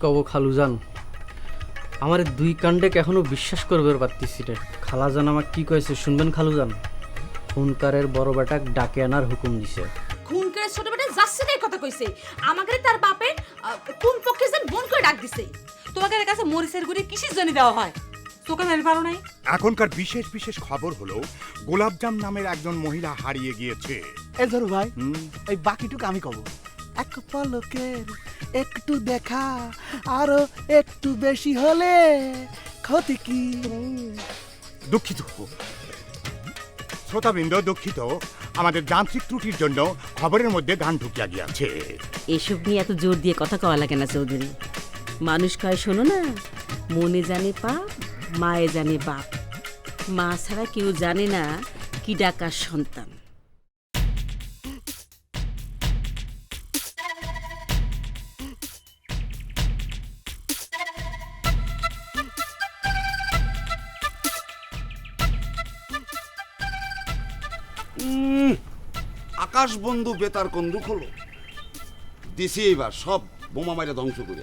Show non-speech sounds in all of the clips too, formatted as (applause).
কব খালুজান আমার দুই কাণ্ডে এখনও বিশ্বাস করবে পারতেছি রে। খালাজান আমাকে কি কয়েছে শুনবেন খালুজান হুনকারের বড় বেটাক ডাকে আনার হুকুম দিছে। খুন করে ছোট বেটা যাচ্ছে তাই কথা কইছে। আমাকে তার বাপের আহ, কোন পক্ষে যেন বোন করে ডাক দিছে। তোমাদের কাছে মরিচের গুড়ি কিসের জন্য দেওয়া হয়? তোকে মেরে পারো নাই? এখনকার বিশেষ বিশেষ খবর হলো গোলাপজাম নামের একজন মহিলা হারিয়ে গিয়েছে। এ ধরু ভাই হুম, এই বাকিটুকু আমি কব। এক পলকের একটু দেখা আরও একটু বেশি হলে ক্ষতি কি? দুঃখিত শ্রোতাবৃন্দ দুঃখিত। আমাদের যান্ত্রিক ত্রুটির জন্য খবরের মধ্যে গান ঢুকিয়া গিয়াছে। এসব নিয়ে এত জোর দিয়ে কথা কওয়া লাগে না চৌধুরী। মানুষ কয় শোনো না মনে জানে পাপ মায়ে জানে বাপ। মা ছাড়া কেউ জানে না কি ডাকার সন্তান। আকাশ বন্ধু বেতার কন্দুক হলো দিছি এইবার সব বোমা মাইরে ধ্বংস করে।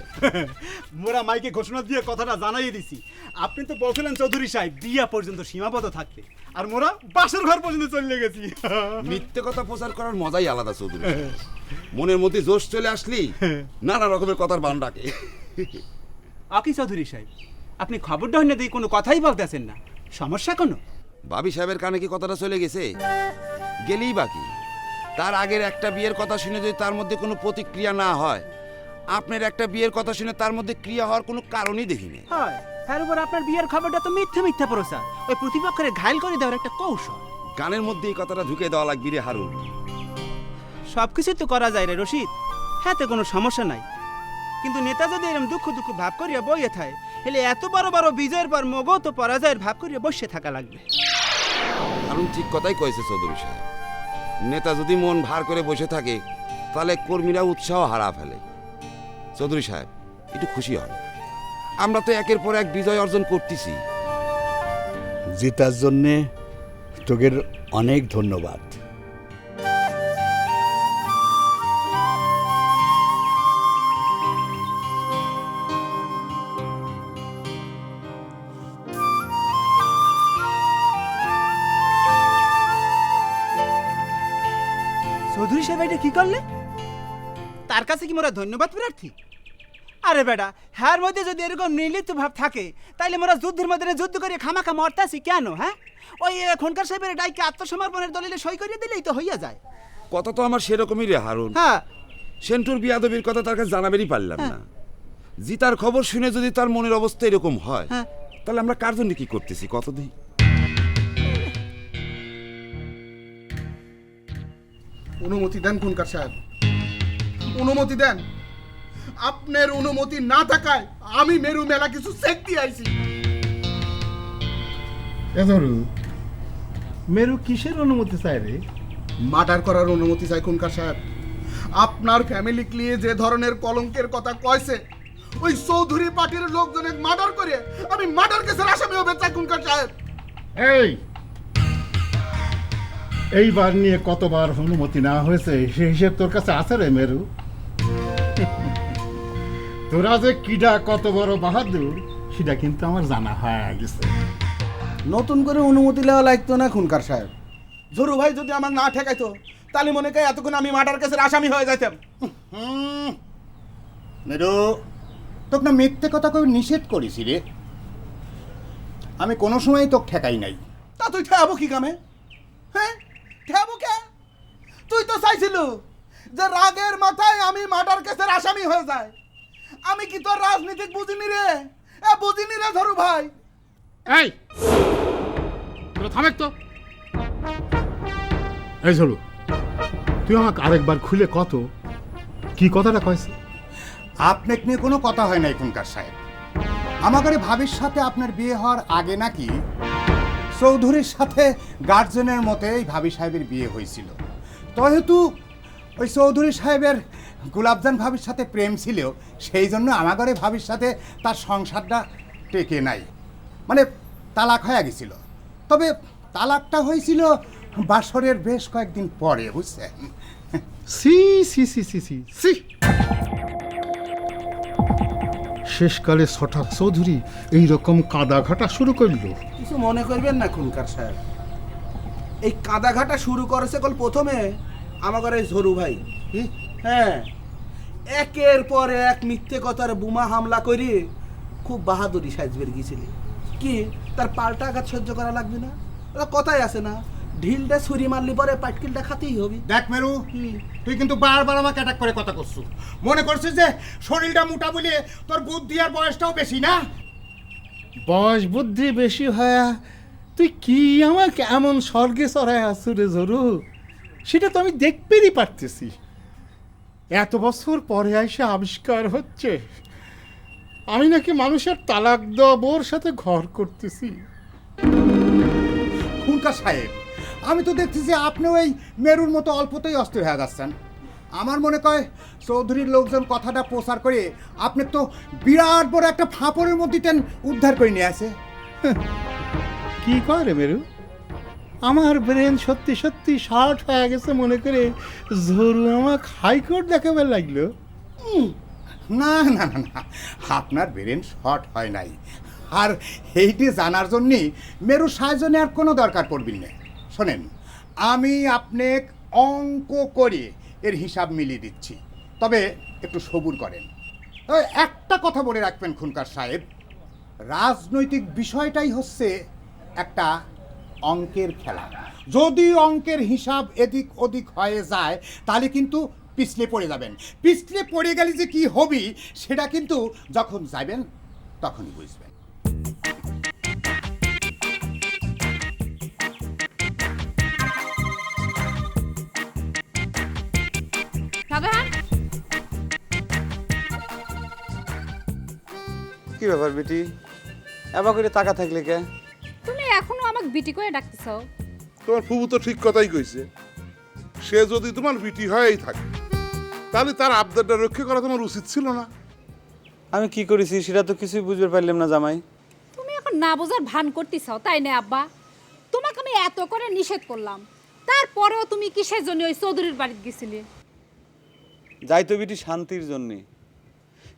(laughs) মোরা মাইকে ঘোষণা দিয়ে কথাটা জানাই দিছি। আপনি তো বলছিলেন চৌধুরী সাহেব বিয়া পর্যন্ত সীমাবদ্ধ থাকতে। আর মোরা বাসের ঘর পর্যন্ত চলে গেছি। (laughs) মিথ্যে কথা প্রচার করার মজাই আলাদা চৌধুরী মনের মধ্যে জোশ চলে আসলি নানা রকমের কথার বান ডাকে। আকি চৌধুরী সাহেব? আপনি খবরটা হইনা দিয়ে কোনো কথাই বলতেছেন না। সমস্যা কোনো? ভাবি সাহেবের কানে কি কথাটা চলে গেছে? গেলেই বাকি তার আগের একটা বিয়ের কথা শুনে যদি তার মধ্যে কোনো প্রতিক্রিয়া না হয় আপনার একটা বিয়ের কথা শুনে তার মধ্যে ক্রিয়া হওয়ার কোনো কারণই দেখিনি হয়। তার উপর আপনার বিয়ের খবরটা তো মিথ্যা মিথ্যা প্রচার। ওই প্রতিপক্ষের ঘায়ল করে দেওয়ার একটা কৌশল। গানের মধ্যে এই কথাটা ঢুকে দেওয়া লাগবে রে হারুন। সব কিছু তো করা যায় রে রশিদ। হ্যাঁ তো কোনো সমস্যা নাই। কিন্তু নেতা যদি এরকম দুঃখ দুঃখ ভাব করিয়া বইয়ে থাকে হেলে এত বড় বড় বিজয়ের পর মগও তো পরাজয়ের ভাব করিয়া বসে থাকা লাগবে। হারুন ঠিক কথাই কয়েছে চৌধুরী সাহেব। নেতা যদি মন ভার করে বসে থাকে, তাহলে কর্মীরা উৎসাহ হারা ফেলে। চৌধুরী সাহেব, একটু খুশি হন। আমরা তো একের পর এক বিজয় অর্জন করতেছি। জেতার জন্যে তোদের অনেক ধন্যবাদ। কি করলে? তার কাছে কি মোরা ধন্যবাদ প্রার্থী? আরে বেটা হ্যার মধ্যে যদি এরকম নির্লিপ্ত ভাব থাকে তাইলে মোরা যুদ্ধের মধ্যে যুদ্ধ করে খামাখা মরতাছি কেন হ্যাঁ? ওই খনকার সাহেবের ডাইকে আত্মসমর্পণের দলিলে সই করিয়ে দিলেই তো হইয়া যায়। কথা তো আমার সেরকমই রে হারুন। হ্যাঁ। সেন্টুর বিয়াদবির কথা তার কাছে জানাবেরই পারলাম না। জিতার খবর শুনে যদি তার মনের অবস্থা এরকম হয় হ্যাঁ। তাহলে আমরা কার জন্য কি করতেছি কত অনুমতি দেন খুনকার সাহেব। অনুমতি দেন। আপনার অনুমতি না থাকায় আমি মেরু মেলা কিছু চেক দিয়ে আইছি। মেরু কিসের অনুমতি চাই রে? মার্ডার করার অনুমতি চাই খুনকার সাহেব। আপনার ফ্যামিলি নিয়ে যে ধরনের কলঙ্কের কথা কয়ছে ওই চৌধুরী পার্টির লোকজনের মার্ডার করে আমি মার্ডার কেসের আসামি হবে চাই খুনকার সাহেব। এই এইবার নিয়ে কতবার অনুমতি না হয়েছে সে হিসেব তোর কাছে আছে রে মেরু? তোরা যে কিডা কত বড় বাহাদুর সেটা কিন্তু আমার জানা হয়ে গেছে। নতুন করে অনুমতি নেওয়া লাগতো না খুনকার সাহেব। ঝরু ভাই যদি আমার না ঠেকাইতো তাহলে মনে করি এতক্ষণ আমি মার্ডার কেসের আসামি হয়ে যাইতাম। মেরু তোকে না মিথ্যে কথা কই নিষেধ করেছি রে। আমি কোনো সময় তোকে ঠেকাই নাই। তা তুই ঠেয়াবো কি কামে? হ্যাঁ? ঠেয়াবো কে? তুই তো চাইছিল যে রাগের মাথায় আমি মার্ডার কেসের আসামি হয়ে যায় আমি কি তোর রাজনীতিক বুঝিনি রে? এ বুঝিনি রে ধরু ভাই। এই তোরা থামেক তো। এই ঝলু তুই আমাকে আরেকবার খুলে কত কি কথাটা কয়েছে আপনাকে নিয়ে কোনো কথা হয় না এখনকার সাহেব। আমাদের ভাবির সাথে আপনার বিয়ে হওয়ার আগে নাকি চৌধুরীর সাথে গার্জেনের মতে এই ভাবি সাহেবের বিয়ে হয়েছিল। যেহেতু ওই চৌধুরী সাহেবের গোলাপজান ভাবির সাথে প্রেম ছিল, সেই জন্য আমাগরে ভাবির সাথে তার সংসারটা টেকে নাই। মানে তালাক হয়ে গেছিল। তবে তালাকটা হয়েছিল বাসরের বেশ কয়েকদিন পরে, বুঝছেন? C C C C C C. শেষকালে সঠাক চৌধুরী এই রকম কাদা ঘাটা শুরু করল। কিছু মনে করবেন না খুনকার সাহেব। এই কাদাঘাটা শুরু করেছে কল প্রথমে আমাদের এই ঝরু ভাই। হ্যাঁ। একের পর এক মিথ্যে কথার বোমা হামলা করে খুব বাহাদুরি সাজবের গিয়েছিল। কি? তার পাল্টা আঘাত সহ্য করা লাগবে না? কথাই আছে না। ঢিলটা ছুরি মারলি পরে পাটকিলটা খাতেই হবে। দেখ মেরু তুই কিন্তু বারবার আমাকে অ্যাটাক করে কথা করছু। মনে করছিস যে শরীরটা মোটা বলে তোর বুদ্ধি আর বয়সটাও বেশি না? বয়স বুদ্ধি বেশি হয়া তুই কি আমাকে এমন স্বর্গে চড়ায় আসু রে জরু? সেটা তো আমি দেখতেই পারতেছি। এত বছর পরে এসে আবিষ্কার হচ্ছে। আমি নাকি মানুষের তালাক দেওয়া বোর সাথে ঘর করতেছি। খুনকার সাহেব আমি তো দেখতেছি আপনিও এই মেরুর মতো অল্পতেই অস্থির হয়ে যাচ্ছেন। আমার মনে কয় চৌধুরীর লোকজন কথাটা প্রচার করে আপনি তো বিরাট বড় একটা ফাঁপড়ের মধ্যে টেন উদ্ধার করে নিয়ে আসে। (laughs) কি কয় রে মেরু? আমার ব্রেন সত্যি সত্যি শর্ট হয়ে গেছে মনে করে ঝরু আমাকে হাইকোর্ট দেখাবার লাগল। না না না না আপনার ব্রেন শর্ট হয় নাই। আর এইটি জানার জন্যে মেরু সাহায্য নেওয়ার কোনো দরকার পড়বি না। শোনেন, আমি আপনি অঙ্ক করে এর হিসাব মিলিয়ে দিচ্ছি। তবে একটু সবুর করেন। একটা কথা বলে রাখবেন খুনকার সাহেব, রাজনৈতিক বিষয়টাই হচ্ছে একটা অঙ্কের খেলা। যদি অঙ্কের হিসাব এদিক ওদিক হয়ে যায়, তাহলে কিন্তু পিছলে পড়ে যাবেন। পিছলে পড়ে গেলে যে কি হবি, সেটা কিন্তু যখন যাবেন তখনই বুঝবেন। ব্যাপার বেটি? এবার করে টাকা থাকলে কে? তুমি এখনও আমাকে বিটি করে ডাকতেছো তোমার ফুবু তো ঠিক কথাই কইছে। সে যদি তোমার বিটি হয়েই থাকে তাহলে তার আবদারটা রক্ষা করা তোমার উচিত ছিল না। আমি কি করেছি সেটা তো কিছুই বুঝতে পারলাম না জামাই। তুমি এখন না বোঝার ভান করতেছ তাই না আব্বা? তোমাকে আমি এত করে নিষেধ করলাম। তারপরেও তুমি কিসের জন্য ওই চৌধুরীর বাড়িতে গেছিলে? যাই তো বিটি শান্তির জন্যে।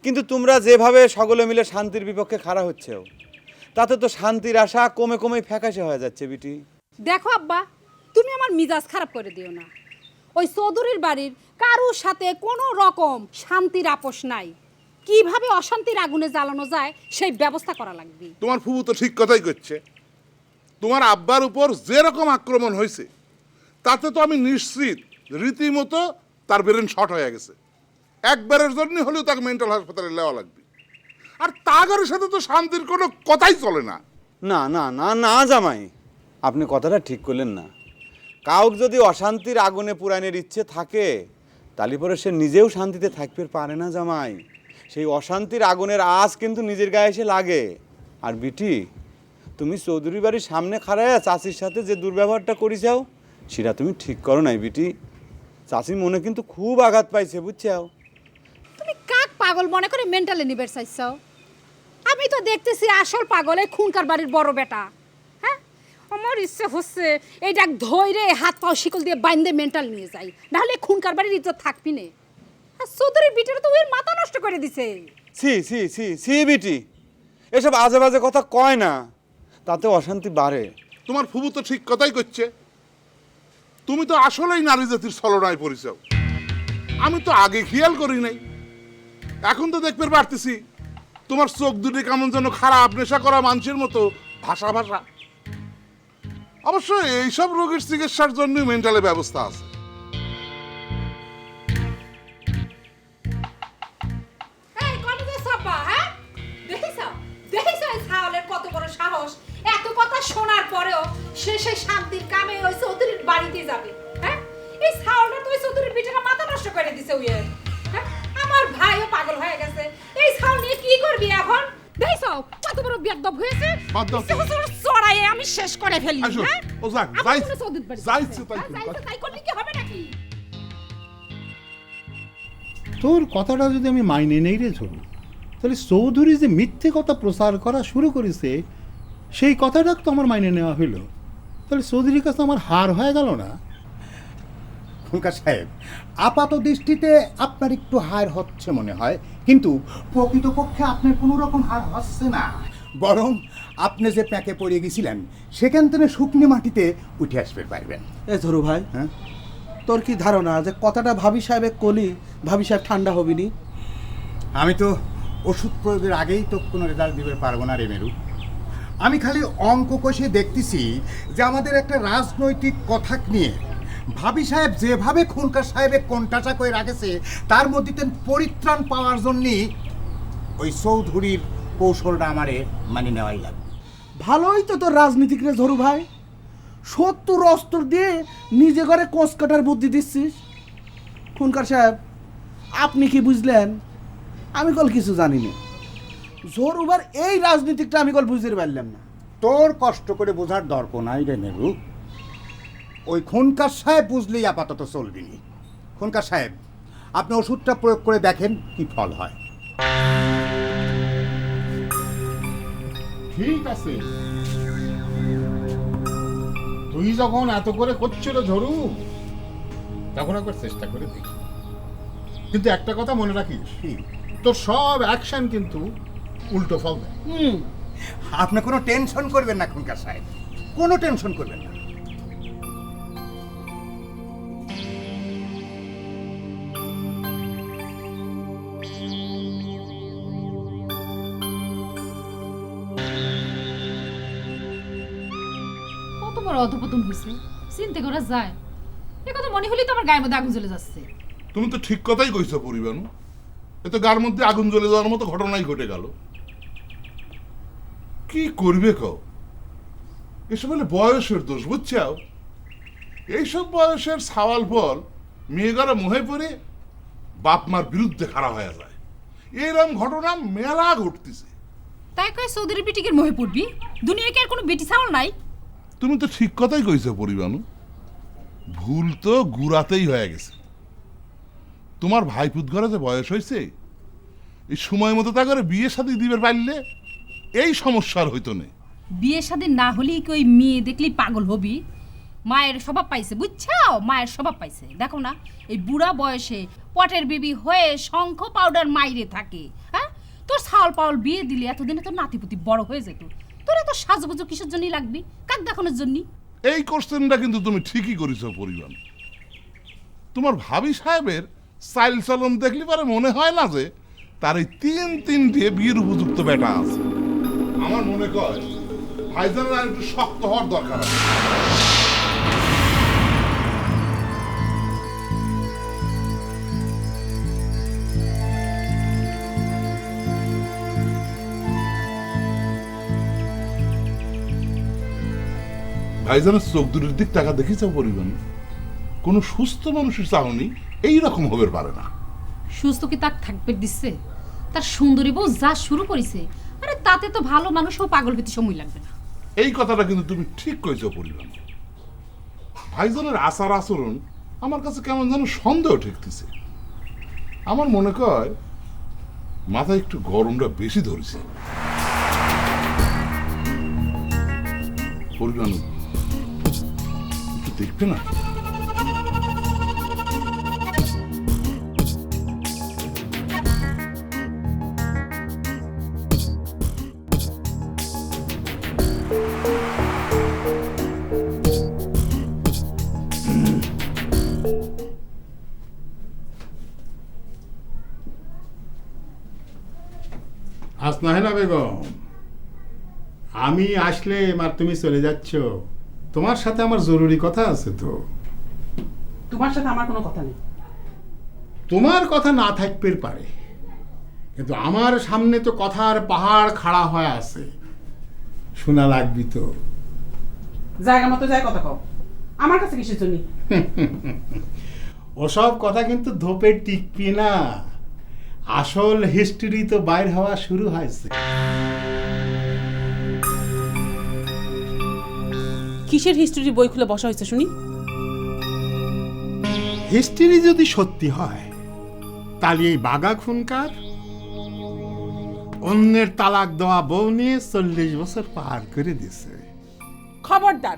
কিন্তু তোমরা যেভাবে সকলে মিলে শান্তির বিপক্ষে খাড়া হচ্ছেও তাতে তো শান্তির আশা কমে কমে ফ্যাকাশে হয়ে যাচ্ছে বিটি। দেখো আব্বা তুমি আমার মিজাজ খারাপ করে দিও না। ওই চৌধুরীর বাড়ির কারুর সাথে কোনো রকম শান্তির আপোষ নাই। কীভাবে অশান্তির আগুনে জ্বালানো যায় সেই ব্যবস্থা করা লাগবে। তোমার ফুবু তো ঠিক কথাই করছে। তোমার আব্বার উপর যেরকম আক্রমণ হয়েছে তাতে তো আমি নিশ্চিত রীতিমতো তার ব্রেন শর্ট হয়ে গেছে। একবারের জন্য হলেও তাকে মেন্টাল হাসপাতালে নেওয়া লাগবে। আর তাগরের সাথে তো শান্তির কোনো কথাই চলে না। না না না না জামাই, আপনি কথাটা ঠিক করলেন না। কাউক যদি অশান্তির আগুনে পুরাণের ইচ্ছে থাকে, তাহলে পরে সে নিজেও শান্তিতে থাকতে পারে না জামাই। সেই অশান্তির আগুনের আঁচ কিন্তু নিজের গায়ে এসে লাগে। আর বিটি, তুমি চৌধুরী বাড়ির সামনে খাড়ায় চাষির সাথে যে দুর্ব্যবহারটা করিছাও, সেটা তুমি ঠিক করো নাই বিটি। চাষি মনে কিন্তু খুব আঘাত পাইছে, বুঝছাও? তুমি কাক পাগল মনে করে মেন্টালে নিবের চাইছাও আমি তো দেখতেছি আসল পাগল এই খুনকার বাড়ির বড় বেটা। হ্যাঁ? আমার ইচ্ছে হচ্ছে এইটা ধৈরে হাত পাও শিকল দিয়ে বাইন্দে মেন্টাল নিয়ে যাই। নাহলে খুনকার বাড়ির ইজ্জত থাকবি নে। আর চৌধুরীর বিটের তো ওর মাথা নষ্ট করে দিছে। সি সি সি সি বিটি। এসব আজে বাজে কথা কয় না। তাতে অশান্তি বাড়ে। তোমার ফুবু তো ঠিক কথাই করছে তুমি তো আসলেই নারী জাতির ছলনায় পরিচাও। আমি তো আগে খেয়াল করি নাই। এখন তো দেখতে পারতেছি তোমার চোখ দুটি কেমন যেন খারাপ, নেশা করা মানুষের মতো, ভাষা ভাষা। অবশ্য এইসব রোগের চিকিৎসার জন্য মেন্টালের ব্যবস্থা আছে। হ্যাঁ? কত বড় সাহস। এত কথা শোনার পরেও সেই শান্তির কামে চৌধুরীর বাড়িতে যাবে হ্যাঁ? এই ছাওলটা তো ওই চৌধুরীর বিটেটা মাথা নষ্ট করে দিছে ওই করবি এখন? কত বড় বিয়াদব হয়েছে? চড়াইয়ে আমি শেষ করে ফেলি হ্যাঁ? ও যাক, যাই- যাইছে তাই হ্যাঁ, করলে কি হবে নাকি? তোর কথাটা যদি আমি মাইনে নেই রে ঝরু তাহলে চৌধুরী যে মিথ্যে কথা প্রচার করা শুরু করেছে সেই কথাটা তো আমার মাইনে নেওয়া হইল। তাহলে চৌধুরীর কাছে আমার হার হয়ে গেল না? খুনকার সাহেব আপাত দৃষ্টিতে আপনার একটু হার হচ্ছে মনে হয় কিন্তু প্রকৃতপক্ষে আপনার কোনো রকম হার হচ্ছে না। বরং আপনি যে প্যাকে পড়ে গেছিলেন সেখান থেকে শুকনো মাটিতে উঠে আসবে পারবেন। এ ধরু ভাই হ্যাঁ? তোর কি ধারণা যে কথাটা ভাবি সাহেবের কলি ভাবি সাহেব ঠান্ডা হবিনি? আমি তো ওষুধ প্রয়োগের আগেই তো কোনো রেজাল্ট দিতে পারব না রে মেরু। আমি খালি অঙ্ক কষে দেখতেছি যে আমাদের একটা রাজনৈতিক কথা নিয়ে ভাবি সাহেব যেভাবে খুনকার সাহেবের কোনটাচা করে রাখেছে তার মধ্যে পরিত্রাণ পাওয়ার জন্যই ওই চৌধুরীর কৌশলটা আমারে মানে নেওয়াই লাগবে। ভালোই তো তোর রাজনীতিক রে ধরু ভাই। সত্তর অস্ত্র দিয়ে নিজে ঘরে কোষ কাটার বুদ্ধি দিচ্ছিস। খুনকার সাহেব আপনি কি বুঝলেন? আমি কল কিছু জানি না জরুবার এই রাজনীতিকটা আমি কল বুঝতে পারলাম না। তোর কষ্ট করে বোঝার দরকার নাই রে নেরু। ওই খুনকার সাহেব বুঝলেই আপাতত চলবিনি। খুনকার সাহেব আপনি ওষুধটা প্রয়োগ করে দেখেন কি ফল হয়। ঠিক আছে। তুই যখন এত করে করছিল ঝরু তখন একবার চেষ্টা করে দেখি। কিন্তু একটা কথা মনে রাখিস তোর সব অ্যাকশন কিন্তু উল্টো ফল দেয়। হুম। আপনি কোনো টেনশন করবেন না খুনকার সাহেব। কোনো টেনশন করবেন না। অধপতন হয়েছে চিন্তা করা যায়। এ কথা মনে হলেই তো আমার গায়ের মধ্যে আগুন জ্বলে যাচ্ছে। তুমি তো ঠিক কথাই কইছো পরিবানু। এ তো গার মধ্যে আগুন জ্বলে যাওয়ার মতো ঘটনাই ঘটে গেল। কি করবে কও? এসব হলে বয়সের দোষ বুঝছাও? এইসব বয়সের সাওয়াল ফল মেয়েগারা মোহে পড়ে বাপ মার বিরুদ্ধে খাড়া হয়ে যায়। এরম ঘটনা মেলা ঘটতেছে। তাই কয় সৌদির পিটিকের মোহে পড়বি? দুনিয়ায় কি আর কোনো বেটি ছাওয়াল নাই? তুমি তো ঠিক কথাই কইছো, পরিবানু। ভুল তো গুড়াতেই হয়ে গেছে। তোমার ভাইপুত ঘরে যে বয়স হয়েছে এই সময় মতো তা করে বিয়ে সাথে দিবে পারলে এই সমস্যার হইতো না। বিয়ে শাদী না হলেই কি ওই মেয়ে দেখলেই পাগল হবি? মায়ের স্বভাব পাইছে, বুঝছাও? মায়ের স্বভাব পাইছে। দেখো না, এই বুড়া বয়সে পটের বেবি হয়ে শঙ্খ পাউডার মাইরে থাকে হ্যাঁ? তোর ছাল পাউল বিয়ে দিলে এতদিনে তোর নাতিপুতি বড় হয়ে যেত। তোর এত সাজগুজো কিসের জন্যই লাগবি? কাক দেখানোর জন্য এই কোশ্চেনটা কিন্তু তুমি ঠিকই করেছ, পরিবার। তোমার ভাবি সাহেবের সাইল চলন দেখলে পরে মনে হয় না যে তার এই তিন তিনটে বিয়ের উপযুক্ত বেটা আছে। আমার মনে কয়, ভাইজানের একটু শক্ত হওয়ার দরকার আছে। ভাইজানের চোখ দুটির দিক টাকা দেখিছ পরিবার। কোনো সুস্থ মানুষের চাহনি এইরকম হবে পারে না। সুস্থ কি তাক থাকবে দিচ্ছে তার সুন্দরী বউ যা শুরু করেছে আরে তাতে তো ভালো মানুষও পাগল হইতে সময় লাগবে না। এই কথাটা কিন্তু তুমি ঠিক কইছো পরিবার। ভাইজানের আচার আচরণ আমার কাছে কেমন যেন সন্দেহ ঠেকতেছে। আমার মনে কয় মাথায় একটু গরমটা বেশি ধরেছে। একটু দেখবে না? আসনাহেনা বেগম আমি আসলে আর তুমি চলে যাচ্ছ। তোমার সাথে আমার জরুরি কথা আছে তো। তোমার সাথে আমার কোনো কথা নেই। তোমার কথা না থাকতে পারে। কিন্তু আমার সামনে তো কথার পাহাড় খাড়া হয়ে আছে। শোনা লাগবি তো। জায়গা মতো যায় কথা কও। আমার কাছে কিসের জন্য? (laughs) ওসব কথা কিন্তু ধোপে টিকবি না। আসল হিস্ট্রি তো বাইর হওয়া শুরু হয়েছে। কিসের হিস্ট্রি বই খুলে বসা হয়েছে শুনি? হিস্ট্রি যদি সত্যি হয় তাহলে এই বাগা খুনকার অন্যের তালাক দেওয়া বউ নিয়ে চল্লিশ বছর পার করে দিছে। খবরদার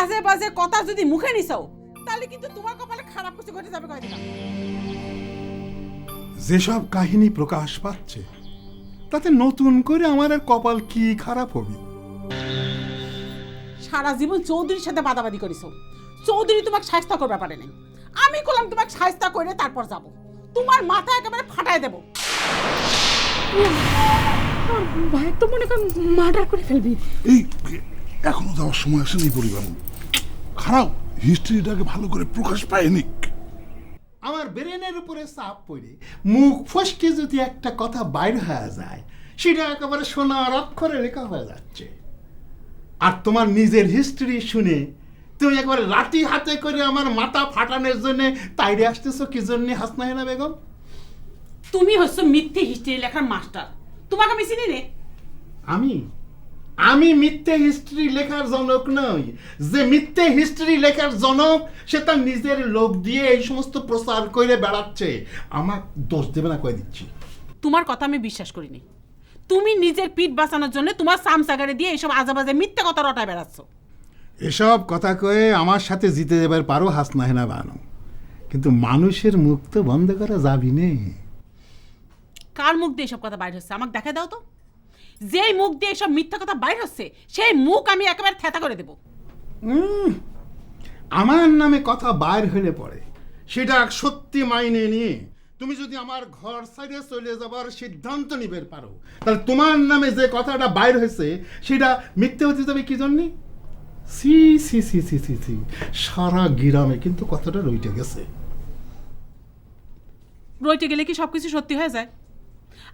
আজে বাজে কথা যদি মুখে নিছাও তাহলে কিন্তু তোমার কপালে খারাপ কিছু ঘটে যাবে যেসব কাহিনী প্রকাশ পাচ্ছে তাতে নতুন করে আমার আর কপাল কি খারাপ হবে? সারা জীবন চৌধুরীর সাথে বাদাবাদি করেছ। চৌধুরী তোমাকে সাহস্তা করবে পারে নাই। আমি করলাম তোমাকে সাহস্তা করে তারপর যাব। তোমার মাথা একেবারে ফাটায় দেবো। ভাই তো মনে কর মার্ডার করে ফেলবি। এই এখনও যাওয়ার সময় আসেনি পরিবার খারাপ হিস্ট্রিটাকে ভালো করে প্রকাশ পায়নি। আমার ব্রেনের উপরে চাপ পড়ে মুখ ফসকে যদি একটা কথা বাইর হয়ে যায় সেটা একেবারে সোনার অক্ষরে লেখা হয়ে যাচ্ছে। আর তোমার নিজের হিস্ট্রি শুনে তুমি একবারে লাঠি হাতে করে আমার মাথা ফাটানোর জন্য তাইরে আসতেছো? কি জন্য হাসনাহিনা বেগম? তুমি হচ্ছ মিথ্যে হিস্ট্রি লেখার মাস্টার তোমাকে আমি চিনি আমি? আমি মিথ্যে হিস্ট্রি লেখার জনক নই। যে মিথ্যে হিস্ট্রি লেখার জনক সে তার নিজের লোক দিয়ে এই সমস্ত প্রচার করে বেড়াচ্ছে। আমার দোষ দেবে না কয়ে দিচ্ছি। তোমার কথা আমি বিশ্বাস করিনি। তুমি নিজের পিঠ বাঁচানোর জন্য তোমার সামসাগারে দিয়ে এইসব আজাবাজে মিথ্যে কথা রটায় বেড়াচ্ছ। এসব কথা কয়ে আমার সাথে জিতে যাবার পারো হাসনাহেনা বানো। কিন্তু মানুষের মুখ তো বন্ধ করা যাবি নে। কার মুখ দিয়ে এসব কথা বাইর হচ্ছে? আমাকে দেখা দাও তো। যেই মুখ দিয়ে এসব মিথ্যা কথা বাইর হচ্ছে সেই মুখ আমি একেবারে থেতা করে দেবো। আমার নামে কথা বাইর হলে পড়ে সেটা সত্যি মাইনে নিয়ে তুমি যদি আমার ঘর সাইডে চলে যাবার সিদ্ধান্ত নিবে পারো। তাহলে তোমার নামে যে কথাটা বাইর হয়েছে সেটা মিথ্যে হতে যাবে কি জন্যে? C C C C C C. সারা গ্রামে কিন্তু কথাটা রইটে গেছে। রইতে গেলে কি সব কিছু সত্যি হয়ে যায়?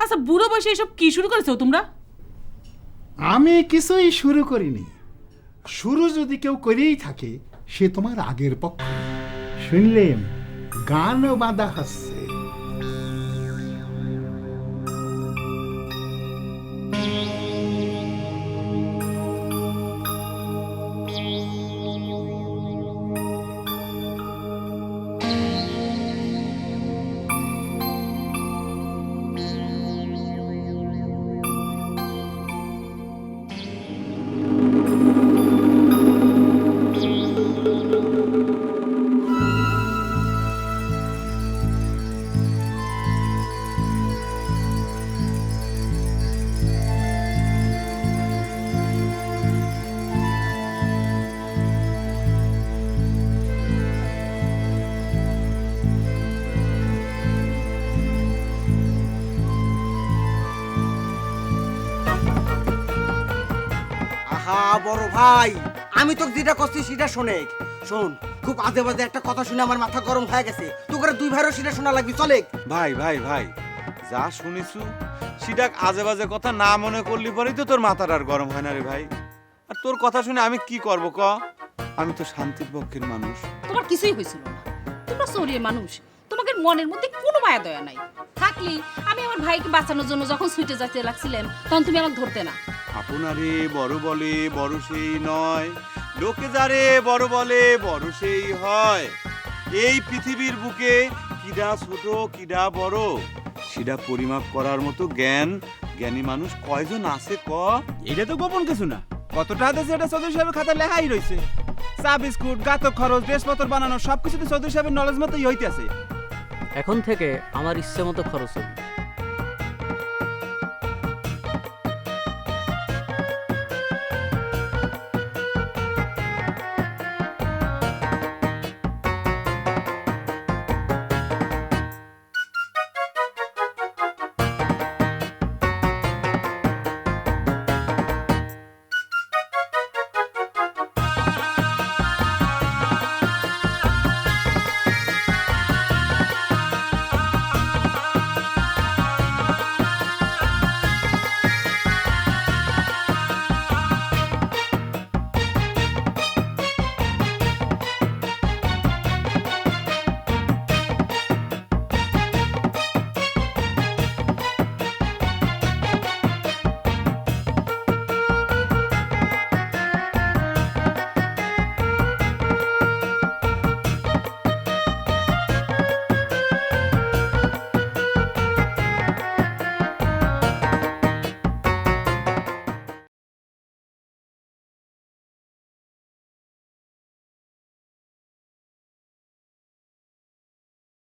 আচ্ছা বুড়ো বয়সে এসব কি শুরু করেছ তোমরা? আমি কিছুই শুরু করিনি। শুরু যদি কেউ করেই থাকে সে তোমার আগের পক্ষ। শুনলেন গানও বাঁধা হচ্ছে। বড় ভাই। আমি তোকে যেটা করছি সেটা শোনে। শোন খুব আজে বাজে একটা কথা শুনে আমার মাথা গরম হয়ে গেছে। তোকে দুই ভাইরও সেটা শোনা লাগবে চলে। ভাই ভাই ভাই যা শুনেছু সেটা আজে বাজে কথা না মনে করলি পরেই তো তোর মাথাটা আর গরম হয় না রে ভাই। আর তোর কথা শুনে আমি কি করব ক? আমি তো শান্তির পক্ষের মানুষ। তোমার কিছুই হয়েছিল না। তোমরা চোরের মানুষ। তোমাদের মনের মধ্যে কোনো মায়া দয়া নাই। থাকলি আমি আমার ভাইকে বাঁচানোর জন্য যখন ছুটে যেতে লাগছিলাম তখন তুমি আমাকে ধরতে না। আপনারে বড় বলে বড় সেই নয়। লোকে যারে বড় বলে বড় সেই হয়। এই পৃথিবীর বুকে কিডা ছোট কিডা বড় সেটা পরিমাপ করার মতো জ্ঞান জ্ঞানী মানুষ কয়জন আছে ক? এটা তো গোপন কিছু না। কত টাকা এটা চৌধুরী সাহেবের খাতা লেখাই রয়েছে চা বিস্কুট গাতক খরচ ড্রেসপত্র বানানো সবকিছু তো চৌধুরী সাহেবের নলেজ মতোই হইতেছে। এখন থেকে আমার ইচ্ছে মতো খরচ হবে।